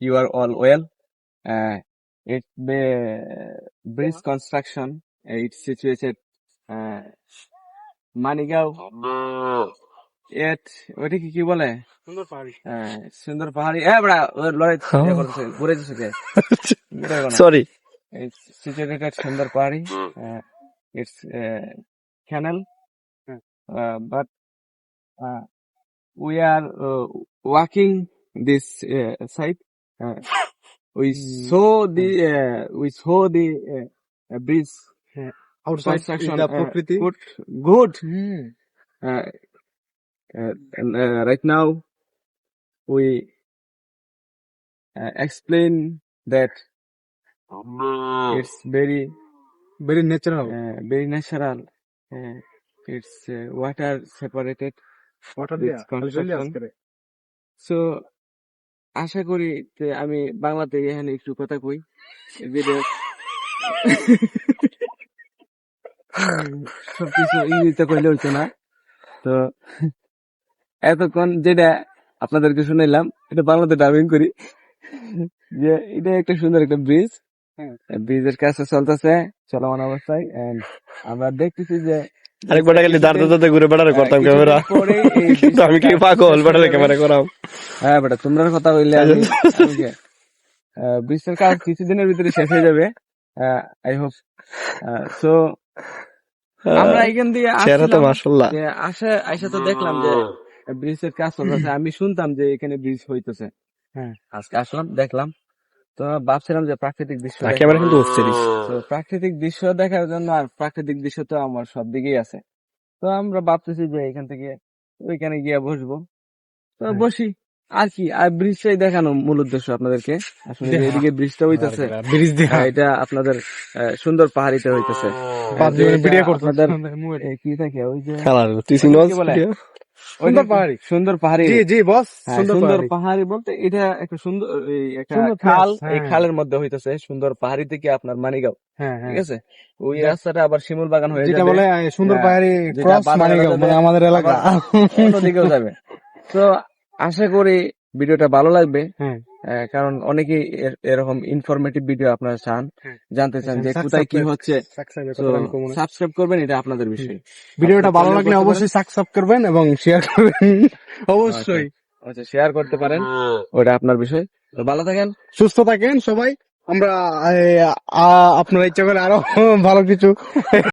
you are all well. Uh, it's the bridge construction. Uh, It's situated uh, Manigaon এট ওইটা কি কি বলে সুন্দর পাহাড়ি আহ, সুন্দর পাহাড়ি হ্যাঁ বড়া ওর লড়াই ইয়ে করতেছে ঘুরে যাচ্ছে. It's situated at Sundar Pahari. Uh, it's uh, canal, Hmm. uh, but uh, we hmm. saw the hmm. uh, we saw the uh, uh, breeze hmm. outside construction the property. good, good. right now, we explain that it's very very natural uh, very natural uh, it's uh, water separated water yeah. construction. so আশা করি যে আমি বাংলাতে এখানে একটু কথা কই। সবকিছু ইংরেজিতে কইলে হইতো না। তো এতক্ষণ যেটা আপনাদেরকে শুনাইলাম এটা বাংলাতে ডাবিং করি। যে এটা একটা সুন্দর একটা ব্রিজ হ্যাঁ। ব্রিজের কাছে চলতেছে চলমান অবস্থায়। And আমরা দেখতেছি যে আরেকবার খালি দাঁড়াতে দাঁড়াতে ঘুরে বেড়ারে করতাম ক্যামেরা। আমি কি পাগল? বেড়ারে ক্যামেরা করাম। হ্যাঁ বেটা তোমরা কথা বললে আমি ব্রিজের কাজ কিছুদিনের ভিতরে শেষ হয়ে যাবে। আই হোপ সো আমরা এখান দিয়ে মাসাল্লাহ আইসা তো দেখলাম যে ব্রিজের কাজ চলতেছে আমি শুনতাম যে এখানে ব্রিজ হইতেছে। হ্যাঁ। আজকে আসলাম দেখলাম। তো ভাবছিলাম যে প্রাকৃতিক দৃশ্য। কিন্তু তো প্রাকৃতিক দৃশ্য দেখার জন্য আর প্রাকৃতিক দৃশ্য তো আমার সব দিকেই আছে। তো আমরা ভাবতেছি যে এখান থেকে ওইখানে গিয়ে বসবো। তো হ্যাঁ। বসি। আর কি আর ব্রিজটাই দেখানো মূল উদ্দেশ্য আপনাদেরকে। আসলে এদিকে ব্রিজটা হইতেছে ব্রিজ এটা আপনাদের সুন্দর পাহাড়িতে হইতেছে। আপনাদের কি থাকে ওই যে? সুন্দর পাহাড়ি। সুন্দর পাহাড়ি। জি জি বস হ্যাঁ, সুন্দর সুন্দর পাহাড়ি। বলতে এটা একটা সুন্দর এই একটা সুন্দর খাল এই হ্যাঁ। খালের মধ্যে হইতেছে সুন্দর পাহাড়ি থেকে আপনার মানিগাঁও হ্যাঁ ঠিক আছে? ওই রাস্তাটা আবার শিমুল বাগান হয়ে যেটা বলে সুন্দর পাহাড়ি ক্রস মানে আমাদের এলাকা। যাবে। তো আশা করি ভিডিওটা ভালো লাগবে। হ্যাঁ। কারণ অনেকেই এর- এরকম ইনফরমেটিভ ভিডিও আপনারা চান হ্যাঁ। জানতে চান যে কোথায় কি হচ্ছে। সাবস্ক্রাইব করবেন এটা আপনাদের বিষয়। ভিডিওটা ভালো লাগলে অবশ্যই সাবস্ক্রাইব করবেন এবং শেয়ার করবেন। অবশ্যই। আচ্ছা শেয়ার করতে পারেন। ওটা আপনার বিষয়। তো ভালো থাকেন। সুস্থ থাকেন সবাই। আমরা আহ, ইচ্ছা করে আরও ভালো কিছু